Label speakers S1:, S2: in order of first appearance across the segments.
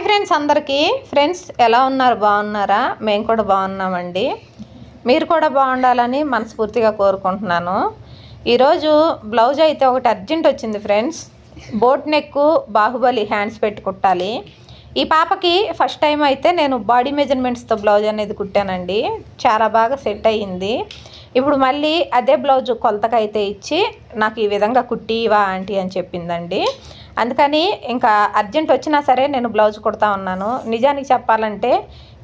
S1: Hi friends అందరికీ. Friends ఎలా ఉన్నారు? బాగున్నారా? మేము కూడా బాగున్నామండి. మీరు కూడా బాగుండాలని మనస్ఫూర్తిగా కోరుకుంటున్నాను. ఈరోజు బ్లౌజ్ అయితే ఒకటి అర్జెంట్ వచ్చింది friends. Boat neck Baahubali hands పెట్టి కుట్టాలి. ఈ పాపకి ఫస్ట్ టైం అయితే నేను బాడీ మెజర్మెంట్స్తో బ్లౌజ్ అనేది కుట్టానండి. చాలా బాగా సెట్ అయ్యింది. ఇప్పుడు మళ్ళీ అదే బ్లౌజ్ కొలతకైతే ఇచ్చి నాకు ఈ విధంగా కుట్టివా ఆంటీ అని చెప్పిందండి. అందుకని ఇంకా అర్జెంట్ వచ్చినా సరే నేను బ్లౌజ్ కుడతా ఉన్నాను. నిజానికి చెప్పాలంటే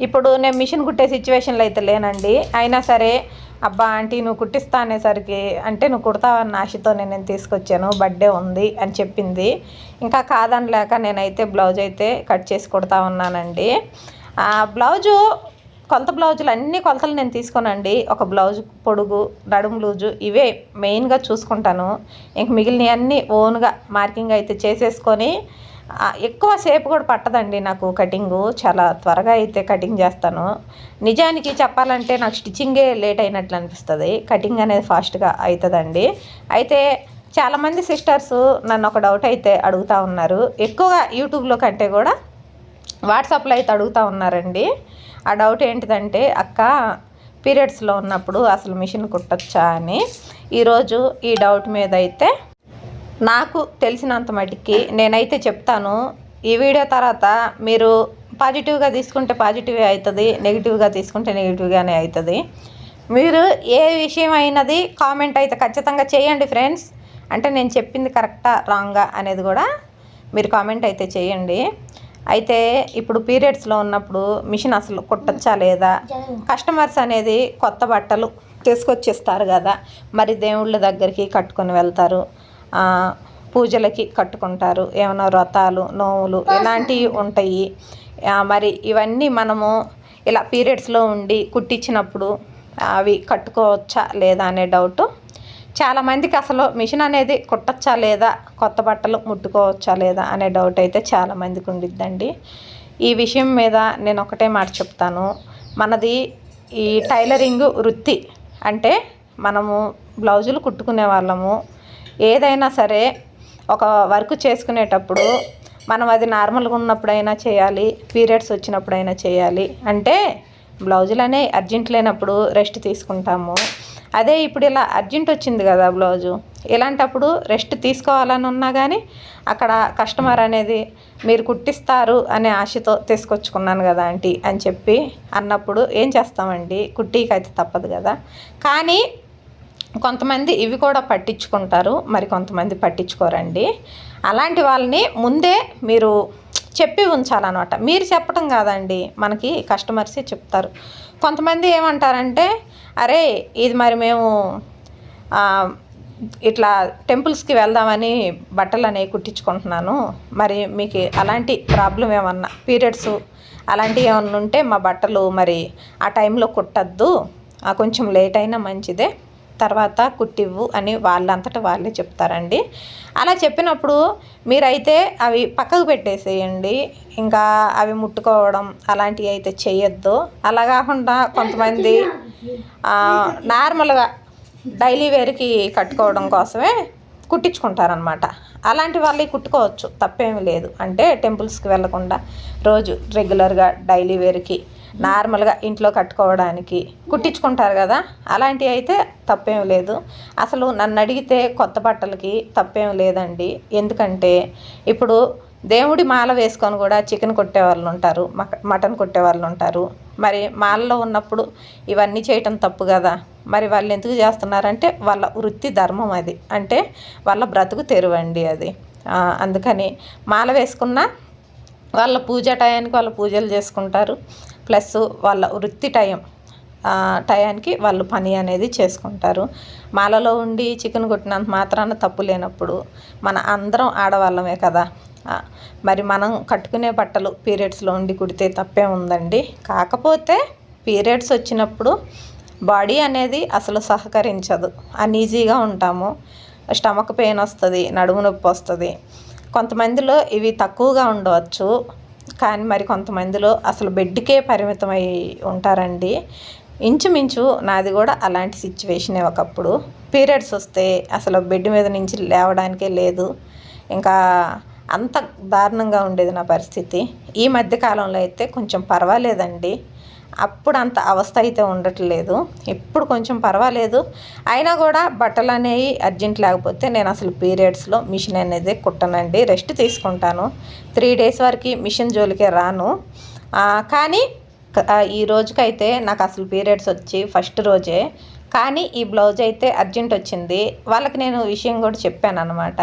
S1: ఇప్పుడు నేను మిషన్ కుట్టే సిచ్యువేషన్లో అయితే లేనండి. అయినా సరే అబ్బా ఆంటీ నువ్వు కుట్టిస్తా అనేసరికి అంటే నువ్వు కుడతావన్న ఆశతో నేను తీసుకొచ్చాను. బర్త్డే ఉంది అని చెప్పింది. ఇంకా కాదనలేక నేనైతే బ్లౌజ్ అయితే కట్ చేసి కుడతా ఉన్నానండి. బ్లౌజు కొలత బ్లౌజులు అన్ని కొలతలు నేను తీసుకోనండి. ఒక బ్లౌజ్ పొడుగు నడుము లూజు ఇవే మెయిన్గా చూసుకుంటాను. ఇంక మిగిలినవి అన్నీ ఓన్గా మార్కింగ్ అయితే చేసేసుకొని ఎక్కువ సేపు కూడా పట్టదండి నాకు కటింగు. చాలా త్వరగా అయితే కటింగ్ చేస్తాను. నిజానికి చెప్పాలంటే నాకు స్టిచ్చింగే లేట్ అయినట్లు అనిపిస్తుంది. కటింగ్ అనేది ఫాస్ట్గా అవుతుందండి అయితే చాలామంది సిస్టర్స్ నన్ను ఒక డౌట్ అయితే అడుగుతూ ఉన్నారు. ఎక్కువగా యూట్యూబ్లో కంటే కూడా వాట్సాప్లో అయితే అడుగుతూ ఉన్నారండి. ఆ డౌట్ ఏంటిదంటే అక్క పీరియడ్స్లో ఉన్నప్పుడు అసలు మిషన్ కుట్టచ్చా అని. ఈరోజు ఈ డౌట్ మీద అయితే నాకు తెలిసినంత మటుకి నేనైతే చెప్తాను ఈ వీడియో తర్వాత మీరు పాజిటివ్గా తీసుకుంటే పాజిటివ్ అవుతుంది నెగిటివ్గా తీసుకుంటే నెగిటివ్గానే అవుతుంది మీరు ఏ విషయం అయినది కామెంట్ అయితే ఖచ్చితంగా చేయండి ఫ్రెండ్స్. అంటే నేను చెప్పింది కరెక్టా రాంగా అనేది కూడా మీరు కామెంట్ అయితే చేయండి. అయితే ఇప్పుడు పీరియడ్స్లో ఉన్నప్పుడు మిషన్ అసలు కుట్టచ్చా లేదా? కస్టమర్స్ అనేది కొత్త బట్టలు తీసుకొచ్చిస్తారు కదా. మరి దేవుళ్ళ దగ్గరికి కట్టుకొని వెళ్తారు. పూజలకి కట్టుకుంటారు. ఏమైనా వ్రతాలు నోవులు ఇలాంటివి ఉంటాయి. మరి ఇవన్నీ మనము ఇలా పీరియడ్స్లో ఉండి కుట్టించినప్పుడు అవి కట్టుకోవచ్చా లేదా అనే డౌట్ చాలామందికి అసలు మిషన్ అనేది కుట్టచ్చా లేదా కొత్త బట్టలు ముట్టుకోవచ్చా లేదా అనే డౌట్ అయితే చాలామందికి ఉండిద్దండి. ఈ విషయం మీద నేను ఒకటే మాట చెప్తాను. మనది ఈ టైలరింగ్ వృత్తి అంటే మనము బ్లౌజులు కుట్టుకునే వాళ్ళము. ఏదైనా సరే ఒక వర్క్ చేసుకునేటప్పుడు మనం అది నార్మల్గా ఉన్నప్పుడైనా చేయాలి పీరియడ్స్ వచ్చినప్పుడైనా చేయాలి. అంటే బ్లౌజులు అనే అర్జెంట్ లేనప్పుడు రెస్ట్ తీసుకుంటాము. అదే ఇప్పుడు ఇలా అర్జెంట్ వచ్చింది కదా బ్లౌజు. ఇలాంటప్పుడు రెస్ట్ తీసుకోవాలని ఉన్నా కానీ అక్కడ కస్టమర్ అనేది మీరు కుట్టిస్తారు అనే ఆశతో తీసుకొచ్చుకున్నాను కదా ఆంటీ అని చెప్పి అన్నప్పుడు ఏం చేస్తామండి? కుట్టీకి అయితే తప్పదు కదా. కానీ కొంతమంది ఇవి కూడా పట్టించుకుంటారు. మరి కొంతమంది పట్టించుకోరండి. అలాంటి వాళ్ళని ముందే మీరు చెప్పి ఉంచాలన్నమాట. మీరు చెప్పడం కాదండి. మనకి కస్టమర్సే చెప్తారు. కొంతమంది ఏమంటారంటే అరే ఇది మరి మేము ఇట్లా టెంపుల్స్కి వెళ్దామని బట్టలు అనేవి కుట్టించుకుంటున్నాను. మరి మీకు అలాంటి ప్రాబ్లం ఏమన్నా పీరియడ్స్ అలాంటివి ఏమన్నా ఉంటే మా బట్టలు మరి ఆ టైంలో కుట్టద్దు. కొంచెం లేట్ అయినా మంచిదే. తర్వాత కుట్టివ్వు అని వాళ్ళంతటా వాళ్ళే చెప్తారండి. అలా చెప్పినప్పుడు మీరైతే అవి పక్కకు పెట్టేసేయండి. ఇంకా అవి ముట్టుకోవడం అలాంటివి అయితే చేయొద్దు అలా కాకుండా కొంతమంది నార్మల్గా డైలీ వేర్కి కట్టుకోవడం కోసమే కుట్టించుకుంటారనమాట అలాంటి వాళ్ళకి కుట్టుకోవచ్చు తప్పేమీ లేదు. అంటే టెంపుల్స్కి వెళ్ళకుండా రోజు రెగ్యులర్గా డైలీ వేర్కి నార్మల్గా ఇంట్లో కట్టుకోవడానికి కుట్టించుకుంటారు కదా అలాంటివి అయితే తప్పేం లేదు. అసలు నన్ను అడిగితే కొత్త బట్టలకి తప్పేం లేదండి. ఎందుకంటే ఇప్పుడు దేవుడి మాల వేసుకొని కూడా చికెన్ కొట్టే వాళ్ళు ఉంటారు మటన్ కొట్టే వాళ్ళు ఉంటారు. మరి మాలలో ఉన్నప్పుడు ఇవన్నీ చేయటం తప్పు కదా. మరి వాళ్ళు ఎందుకు చేస్తున్నారంటే వాళ్ళ వృత్తి ధర్మం అది. అంటే వాళ్ళ బ్రతుకు తెరువండి అది. అందుకని మాల వేసుకున్న వాళ్ళ పూజ టయానికి వాళ్ళ పూజలు చేసుకుంటారు. ప్లస్ వాళ్ళ వృత్తి టైం టయానికి వాళ్ళు పని అనేది చేసుకుంటారు. మాలలో ఉండి చికెన్ కొట్టినంత మాత్రాన తప్పు లేనప్పుడు మన అందరం ఆడవాళ్ళమే కదా. మరి మనం కట్టుకునే బట్టలు పీరియడ్స్లో ఉండి కుడితే తప్పే ఉందండి. కాకపోతే పీరియడ్స్ వచ్చినప్పుడు బాడీ అనేది అసలు సహకరించదు. అన్ఈజీగా ఉంటాము. స్టమక్ పెయిన్ వస్తుంది నడుము నొప్పి వస్తుంది. కొంతమందిలో ఇవి తక్కువగా ఉండవచ్చు. కానీ మరి కొంతమందిలో అసలు బెడ్కే పరిమితమై ఉంటారండి. ఇంచుమించు నాది కూడా అలాంటి సిచ్యువేషనే ఒకప్పుడు. పీరియడ్స్ వస్తే అసలు బెడ్ మీద నుంచి లేవడానికే లేదు. ఇంకా అంత దారుణంగా ఉండేది నా పరిస్థితి. ఈ మధ్యకాలంలో అయితే కొంచెం పర్వాలేదండి. అప్పుడు అంత అవస్థ అయితే ఉండట్లేదు. ఇప్పుడు కొంచెం పర్వాలేదు. అయినా కూడా బట్టలు అనేవి అర్జెంట్ లేకపోతే నేను అసలు పీరియడ్స్లో మిషన్ అనేది కుట్టనండి. రెస్ట్ తీసుకుంటాను. త్రీ డేస్ వరకు మిషన్ జోలికే రాను. కానీ ఈ రోజుకైతే నాకు అసలు పీరియడ్స్ వచ్చి ఫస్ట్ రోజే. కానీ ఈ బ్లౌజ్ అయితే అర్జెంట్ వచ్చింది. వాళ్ళకి నేను విషయం కూడా చెప్పాను అనమాట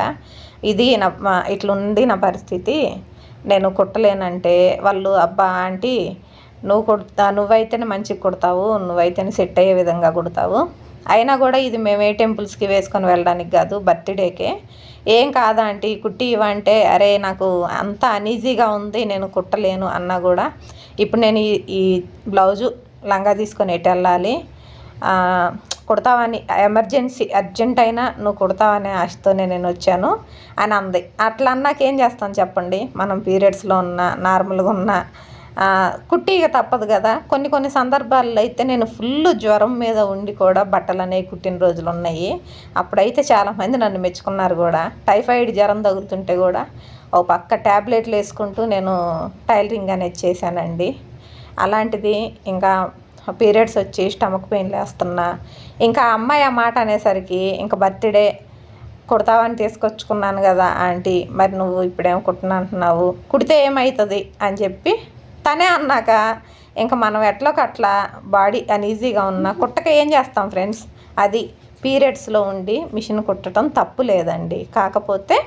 S1: ఇది నా ఇట్లుంది నా పరిస్థితి. నేను కుట్టలేనంటే వాళ్ళు అబ్బా ఆంటీ నువ్వు కుడతా నువ్వైతేనే మంచిగా కుడతావు నువ్వైతేనే సెట్ అయ్యే విధంగా కుడతావు. అయినా కూడా ఇది మేము ఏ టెంపుల్స్కి వేసుకొని వెళ్ళడానికి కాదు బర్త్డేకే. ఏం కాదా అంటే కుట్టి ఇవ్వంటే అరే నాకు అంత అనీజీగా ఉంది నేను కుట్టలేను అన్నా కూడా ఇప్పుడు నేను ఈ ఈ బ్లౌజు లంగా తీసుకొని ఎటు వెళ్ళాలి? కుడతావని ఎమర్జెన్సీ అర్జెంట్ అయినా నువ్వు కుడతావనే ఆశతోనే నేను వచ్చాను అని అంది. అట్లా అన్నాకేం చేస్తాను చెప్పండి? మనం పీరియడ్స్లో ఉన్న నార్మల్గా ఉన్నా ఆ, తప్పదు కదా. కొన్ని కొన్ని సందర్భాల్లో అయితే నేను ఫుల్ జ్వరం మీద ఉండి కూడా బట్టలు అనేవి కుట్టిన రోజులు ఉన్నాయి. అప్పుడైతే చాలామంది నన్ను మెచ్చుకున్నారు కూడా. టైఫాయిడ్ జ్వరం తగులుతుంటే కూడా ఓ పక్క ట్యాబ్లెట్లు వేసుకుంటూ నేను టైలరింగ్ అనేది చేశానండి. అలాంటిది ఇంకా పీరియడ్స్ వచ్చి స్టమక్ పెయిన్లు వేస్తున్నా ఇంకా అమ్మాయి ఆ మాట అనేసరికి ఇంకా బర్త్డే కుడతావని తీసుకొచ్చుకున్నాను కదా ఆంటీ. మరి నువ్వు ఇప్పుడేం కుట్టను అంటున్నావు? కుడితే ఏమవుతుంది అని చెప్పి తనే అన్నాక ఇంకా మనం ఎట్లోకి కట్లా బాడీ అన్ఈజీగా ఉన్నా కుట్టక ఏం చేస్తాం ఫ్రెండ్స్? అది పీరియడ్స్లో ఉండి మిషన్ కుట్టడం తప్పు లేదండి. కాకపోతే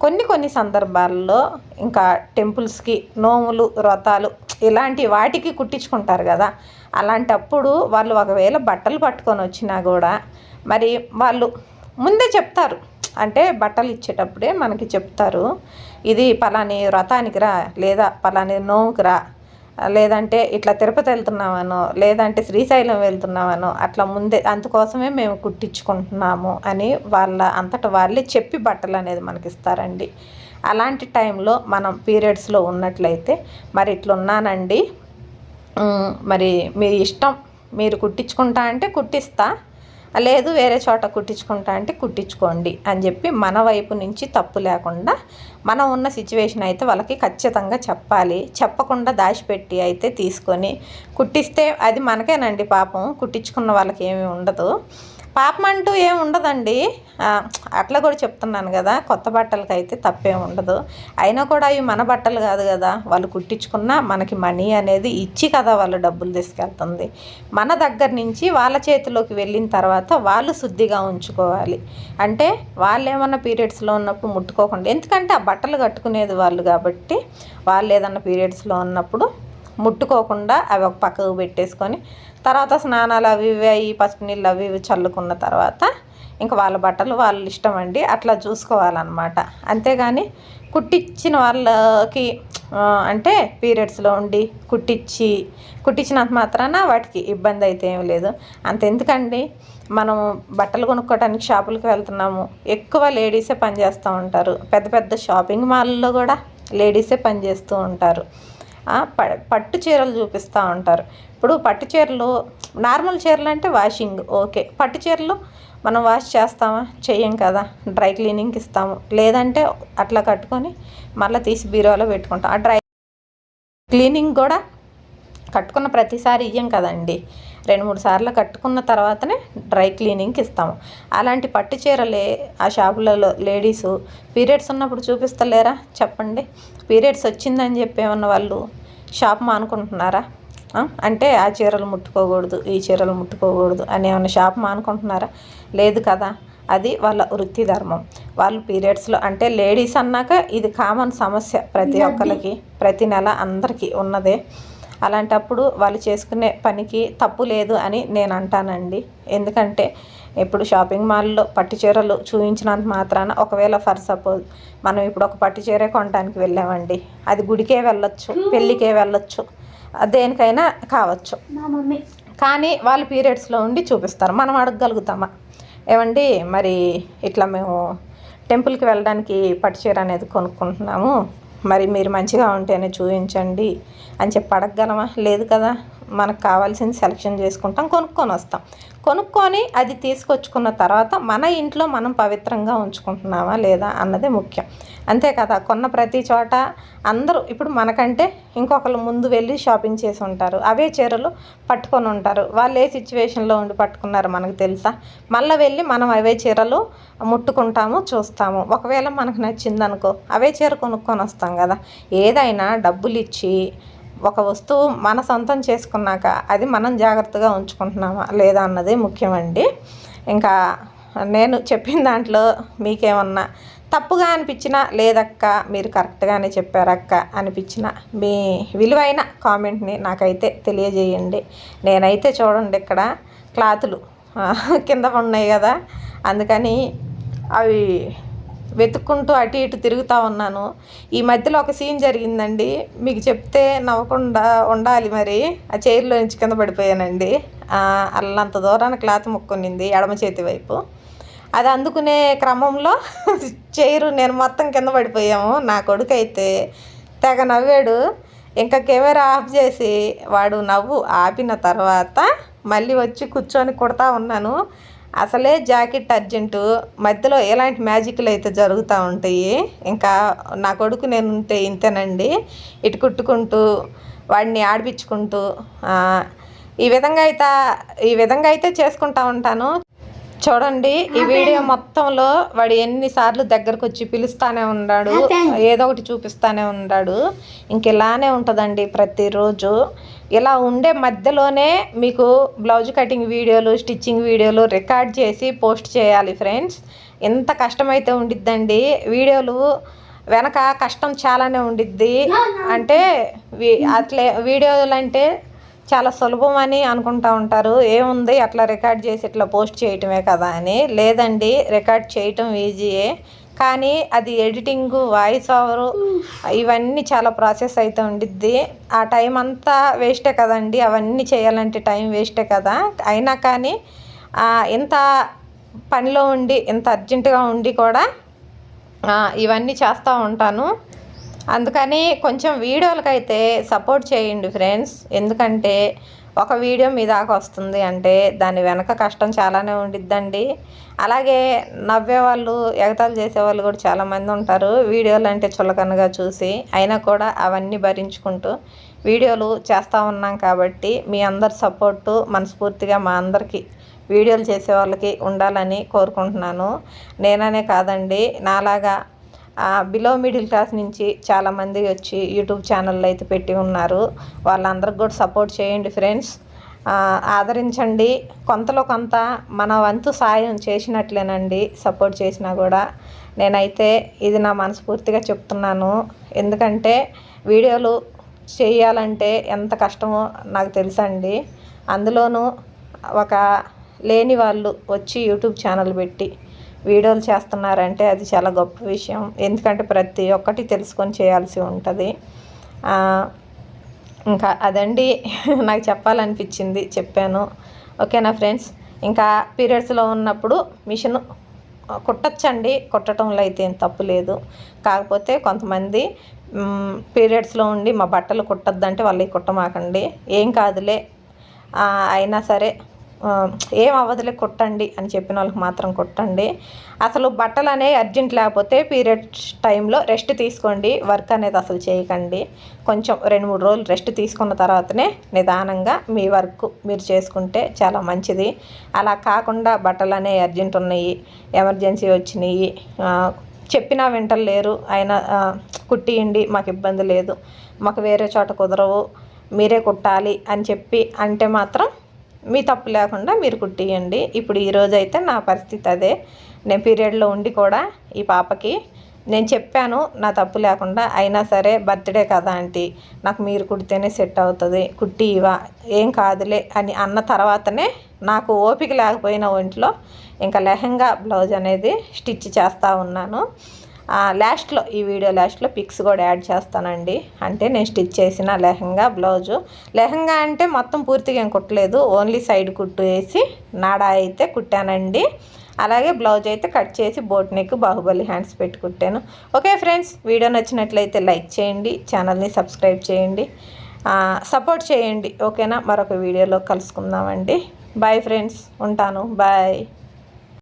S1: కొన్ని కొన్ని సందర్భాల్లో ఇంకా టెంపుల్స్కి నోములు వ్రతాలు ఇలాంటి వాటికి కుట్టించుకుంటారు కదా. అలాంటప్పుడు వాళ్ళు ఒకవేళ బట్టలు పట్టుకొని వచ్చినా కూడా మరి వాళ్ళు ముందే చెప్తారు. అంటే బట్టలు ఇచ్చేటప్పుడే మనకి చెప్తారు ఇది పలాని వ్రతానికి రా లేదా పలాని నోవుకి రా లేదంటే ఇట్లా తిరుపతి వెళ్తున్నామనో లేదంటే శ్రీశైలం వెళ్తున్నామనో అట్లా ముందే అందుకోసమే మేము కుట్టించుకుంటున్నాము అని వాళ్ళ అంతట వాళ్ళే చెప్పి బట్టలు అనేది మనకి ఇస్తారండి. అలాంటి టైంలో మనం పీరియడ్స్లో ఉన్నట్లయితే మరి ఇట్లున్నానండి. మరి మీ ఇష్టం మీరు కుట్టించుకుంటా అంటే కుట్టిస్తా. లేదు వేరే చోట కుట్టించుకుంటా అంటే కుట్టించుకోండి అని చెప్పి మన వైపు నుంచి తప్పు లేకుండా మనం ఉన్న సిచ్యువేషన్ అయితే వాళ్ళకి ఖచ్చితంగా చెప్పాలి. చెప్పకుండా దాచిపెట్టి అయితే తీసుకొని కుట్టిస్తే అది మనకేనండి పాపం. కుట్టించుకున్న వాళ్ళకి ఏమీ ఉండదు. పాపం అంటూ ఏం ఉండదండి. అట్లా కూడా చెప్తున్నాను కదా కొత్త బట్టలకి అయితే తప్పేం ఉండదు. అయినా కూడా అవి మన బట్టలు కాదు కదా వాళ్ళు కుట్టించుకున్న మనకి మనీ అనేది ఇచ్చి కదా వాళ్ళు డబ్బులు తీసుకెళ్తుంది. మన దగ్గర నుంచి వాళ్ళ చేతిలోకి వెళ్ళిన తర్వాత వాళ్ళు శుద్ధిగా ఉంచుకోవాలి. అంటే వాళ్ళు ఏమన్నా పీరియడ్స్లో ఉన్నప్పుడు ముట్టుకోకుండా ఎందుకంటే ఆ బట్టలు కట్టుకునేది వాళ్ళు కాబట్టి వాళ్ళు ఏదన్నా పీరియడ్స్లో ఉన్నప్పుడు ముట్టుకోకుండా అవి ఒక పక్కకు పెట్టేసుకొని తర్వాత స్నానాలు అవి ఇవి అవి పసుపు నీళ్ళు అవి ఇవి చల్లుకున్న తర్వాత ఇంకా వాళ్ళ బట్టలు వాళ్ళ ఇష్టం అండి. అట్లా చూసుకోవాలన్నమాట. అంతేగాని కుట్టించిన వాళ్ళకి అంటే పీరియడ్స్లో ఉండి కుట్టించి కుట్టించినంత మాత్రాన వాటికి ఇబ్బంది అయితే ఏం లేదు. అంత ఎందుకండి మనం బట్టలు కొనుక్కోవడానికి షాపులకు వెళ్తున్నాము. ఎక్కువ లేడీసే పనిచేస్తూ ఉంటారు. పెద్ద పెద్ద షాపింగ్ మాల్లో కూడా లేడీసే పనిచేస్తూ ఉంటారు. పట్టు చీరలు చూపిస్తూ ఉంటారు. ఇప్పుడు పట్టు చీరలు నార్మల్ చీరలు అంటే వాషింగ్ ఓకే. పట్టు చీరలు మనం వాష్ చేస్తామా? చెయ్యం కదా. డ్రై క్లీనింగ్కి ఇస్తాము. లేదంటే అట్లా కట్టుకొని మళ్ళీ తీసి బీరోలో పెట్టుకుంటాం. ఆ డ్రై క్లీనింగ్ కూడా కట్టుకున్న ప్రతిసారి ఇయ్యం కదండి. రెండు మూడు సార్లు కట్టుకున్న తర్వాతనే డ్రై క్లీనింగ్కి ఇస్తాము. అలాంటి పట్టు చీరలే ఆ షాపులలో లేడీసు పీరియడ్స్ ఉన్నప్పుడు చూపిస్తలేరా? చెప్పండి. పీరియడ్స్ వచ్చిందని చెప్పి ఏమన్నా వాళ్ళు షాప్ మానుకుంటున్నారా? అంటే ఆ చీరలు ముట్టుకోకూడదు ఈ చీరలు ముట్టుకోకూడదు అని ఏమన్నా షాప్ మానుకుంటున్నారా? లేదు కదా. అది వాళ్ళ వృత్తి ధర్మం. వాళ్ళు పీరియడ్స్లో అంటే లేడీస్ అన్నాక ఇది కామన్ సమస్య ప్రతి ఒక్కరికి ప్రతి నెల అందరికీ ఉన్నదే. అలాంటప్పుడు వాళ్ళు చేసుకునే పనికి తప్పు లేదు అని నేను అంటానండి. ఎందుకంటే ఇప్పుడు షాపింగ్ మాల్లో పట్టు చీరలు చూపించినంత మాత్రాన ఒకవేళ ఫర్ సపోజ్ మనం ఇప్పుడు ఒక పట్టు చీరే కొనడానికి వెళ్ళామండి. అది గుడికే వెళ్ళొచ్చు పెళ్ళికే వెళ్ళొచ్చు దేనికైనా కావచ్చు. కానీ వాళ్ళు పీరియడ్స్లో ఉండి చూపిస్తారు. మనం అడగగలుగుతామా? ఏమండి మరి ఇట్లా మేము టెంపుల్కి వెళ్ళడానికి పట్టు చీర అనేది కొనుక్కుంటున్నాము. మరి మీరు మంచిగా ఉంటేనే చూపించండి అని చెప్పి అడగగలమా? లేదు కదా? మనకు కావాల్సింది సెలెక్షన్ చేసుకుంటాం కొనుక్కొని వస్తాం. కొనుక్కొని అది తీసుకొచ్చుకున్న తర్వాత మన ఇంట్లో మనం పవిత్రంగా ఉంచుకుంటున్నామా లేదా అన్నదే ముఖ్యం. అంతే కదా కొన్న ప్రతి చోట అందరూ ఇప్పుడు మనకంటే ఇంకొకరు ముందు వెళ్ళి షాపింగ్ చేసి ఉంటారు. అవే చీరలు పట్టుకొని ఉంటారు. వాళ్ళు ఏ సిచ్యువేషన్లో ఉండి పట్టుకున్నారు మనకు తెలుసా? మళ్ళీ వెళ్ళి మనం అవే చీరలు ముట్టుకుంటాము చూస్తాము. ఒకవేళ మనకు నచ్చిందనుకో అవే చీర కొనుక్కొని వస్తాం కదా. ఏదైనా డబ్బులు ఇచ్చి ఒక వస్తువు మన సొంతం చేసుకున్నాక అది మనం జాగ్రత్తగా ఉంచుకుంటున్నామా లేదా అన్నది ముఖ్యమండి. ఇంకా నేను చెప్పిన దాంట్లో మీకేమన్నా తప్పుగా అనిపించినా లేదక్క మీరు కరెక్ట్గానే చెప్పారక్క అనిపించిన మీ విలువైన కామెంట్ని నాకైతే తెలియజేయండి. నేనైతే చూడండి ఇక్కడ క్లాతులు కింద ఉన్నాయి కదా. అందుకని అవి వెతుక్కుంటూ అటు ఇటు తిరుగుతూ ఉన్నాను. ఈ మధ్యలో ఒక సీన్ జరిగిందండి. మీకు చెప్తే నవ్వకుండా ఉండాలి మరి. ఆ చైర్లో నుంచి కింద పడిపోయానండి. అల్లంత దూరాన క్లాత్ ముక్కునింది ఎడమ చేతి వైపు. అది అందుకునే క్రమంలో చైరు నేను మొత్తం కింద పడిపోయాము. నా కొడుకు అయితే తెగ నవ్వాడు. ఇంకా కెమెరా ఆఫ్ చేసి వాడు నవ్వు ఆపిన తర్వాత మళ్ళీ వచ్చి కూర్చొని కుడతా ఉన్నాను. అసలే జాకెట్ అర్జెంటు మధ్యలో ఎలాంటి మ్యాజిక్లు అయితే జరుగుతూ ఉంటాయి ఇంకా నా కొడుకు నేను ఉంటే ఇంతేనండి. ఇటు కుట్టుకుంటూ వాడిని ఆడిపించుకుంటూ ఈ విధంగా అయితే ఈ విధంగా అయితే చేసుకుంటా ఉంటాను. చూడండి ఈ వీడియో మొత్తంలో వాడు ఎన్నిసార్లు దగ్గరకు వచ్చి పిలుస్తానే ఉన్నాడు ఏదో ఒకటి చూపిస్తానే ఉన్నాడు. ఇంక ఇలానే ఉంటుందండి ప్రతిరోజు. ఇలా ఉండే మధ్యలోనే మీకు బ్లౌజ్ కటింగ్ వీడియోలు స్టిచ్చింగ్ వీడియోలు రికార్డ్ చేసి పోస్ట్ చేయాలి ఫ్రెండ్స్. ఎంత కష్టమైతే ఉండిద్దండి. వీడియోలు వెనక కష్టం చాలానే ఉండిద్ది. అంటే అట్లే వీడియోలు అంటే చాలా సులభం అని అనుకుంటూ ఉంటారు. ఏముంది? అట్లా రికార్డ్ చేసి ఇట్లా పోస్ట్ చేయటమే కదా అని. లేదండి రికార్డ్ చేయటం ఈజీయే. కానీ అది ఎడిటింగ్ వాయిస్ ఓవరు ఇవన్నీ చాలా ప్రాసెస్ అయితే ఉండిద్ది. ఆ టైం అంతా వేస్టే కదండి. అవన్నీ చేయాలంటే టైం వేస్టే కదా. అయినా కానీ ఇంత పనిలో ఉండి ఇంత అర్జెంటుగా ఉండి కూడా ఇవన్నీ చేస్తూ ఉంటాను. అందుకని కొంచెం వీడియోలకైతే సపోర్ట్ చేయండి ఫ్రెండ్స్. ఎందుకంటే ఒక వీడియో మీ దాకా వస్తుంది అంటే దాని వెనక కష్టం చాలానే ఉండిద్దండి. అలాగే నవ్వేవాళ్ళు ఎగతాలు చేసేవాళ్ళు కూడా చాలామంది ఉంటారు. వీడియోలు అంటే చులకనగా చూసి అయినా కూడా అవన్నీ భరించుకుంటూ వీడియోలు చేస్తూ ఉన్నాం కాబట్టి మీ అందరి సపోర్టు మనస్ఫూర్తిగా మా అందరికీ వీడియోలు చేసే వాళ్ళకి ఉండాలని కోరుకుంటున్నాను. నేననే కాదండి నాలాగా బిలో మిడిల్ క్లాస్ నుంచి చాలామంది వచ్చి యూట్యూబ్ ఛానళ్ళు అయితే పెట్టి ఉన్నారు. వాళ్ళందరికి కూడా సపోర్ట్ చేయండి ఫ్రెండ్స్ ఆదరించండి. కొంతలో కొంత మన వంతు సాయం చేసినట్లేనండి సపోర్ట్ చేసినా కూడా. నేనైతే ఇది నా మనస్ఫూర్తిగా చెప్తున్నాను. ఎందుకంటే వీడియోలు చేయాలంటే ఎంత కష్టమో నాకు తెలుసండి. అందులోనూ ఒక లేని వాళ్ళు వచ్చి యూట్యూబ్ ఛానల్ పెట్టి వీడియోలు చేస్తున్నారంటే అది చాలా గొప్ప విషయం. ఎందుకంటే ప్రతి ఒక్కటి తెలుసుకొని చేయాల్సి ఉంటుంది. ఇంకా అదండి. నాకు చెప్పాలనిపించింది. చెప్పాను. ఓకేనా ఫ్రెండ్స్? ఇంకా పీరియడ్స్లో ఉన్నప్పుడు మిషన్ కుట్టచ్చండి. కుట్టడంలో అయితే ఏం తప్పు లేదు. కాకపోతే కొంతమంది పీరియడ్స్లో ఉండి మా బట్టలు కుట్టద్దంటే వాళ్ళకి కుట్టమాకండి. ఏం కాదులే. అయినా సరే ఏం అవ్వదులే కొట్టండి అని చెప్పిన వాళ్ళకి మాత్రం కొట్టండి. అసలు బట్టలు అనేవి అర్జెంట్ లేకపోతే పీరియడ్స్ టైంలో రెస్ట్ తీసుకోండి వర్క్ అనేది అసలు చేయకండి. కొంచెం రెండు మూడు రోజులు రెస్ట్ తీసుకున్న తర్వాతనే నిదానంగా మీ వర్క్ మీరు చేసుకుంటే చాలా మంచిది. అలా కాకుండా బట్టలు అనేవి అర్జెంట్ ఉన్నాయి ఎమర్జెన్సీ వచ్చినాయి చెప్పినా వింటలేరు ఆయన కుట్టియండి మాకు ఇబ్బంది లేదు మాకు వేరే చోట కుదరవు మీరే కుట్టాలి అని చెప్పి అంటే మాత్రం మీ తప్పు లేకుండా మీరు కుట్టియండి. ఇప్పుడు ఈరోజు అయితే నా పరిస్థితి అదే. నేను పీరియడ్లో ఉండి కూడా ఈ పాపకి నేను చెప్పాను నా తప్పు లేకుండా అయినా సరే బర్త్డే కదా ఆంటీ నాకు మీరు కుడితేనే సెట్ అవుతుంది కుట్టి ఇవా ఏం కాదులే అని అన్న తర్వాతనే నాకు ఓపిక లేకపోయిన ఒంట్లో ఇంకా లెహంగా బ్లౌజ్ అనేది స్టిచ్ చేస్తూ ఉన్నాను. లాస్ట్లో ఈ వీడియో లాస్ట్లో పిక్స్ కూడా యాడ్ చేస్తానండి. అంటే నేను స్టిచ్ చేసిన లెహంగా బ్లౌజు. లెహంగా అంటే మొత్తం పూర్తిగా ఏం కుట్టలేదు. ఓన్లీ సైడ్ కుట్టు వేసి నాడా అయితే కుట్టానండి. అలాగే బ్లౌజ్ అయితే కట్ చేసి బోట్ నెక్ బాహుబలి హ్యాండ్స్ పెట్టి కుట్టాను. ఓకే ఫ్రెండ్స్ వీడియో నచ్చినట్లయితే లైక్ చేయండి ఛానల్ని సబ్స్క్రైబ్ చేయండి సపోర్ట్ చేయండి. ఓకేనా? మరొక వీడియోలో కలుసుకుందామండి. బాయ్ ఫ్రెండ్స్ ఉంటాను. బాయ్.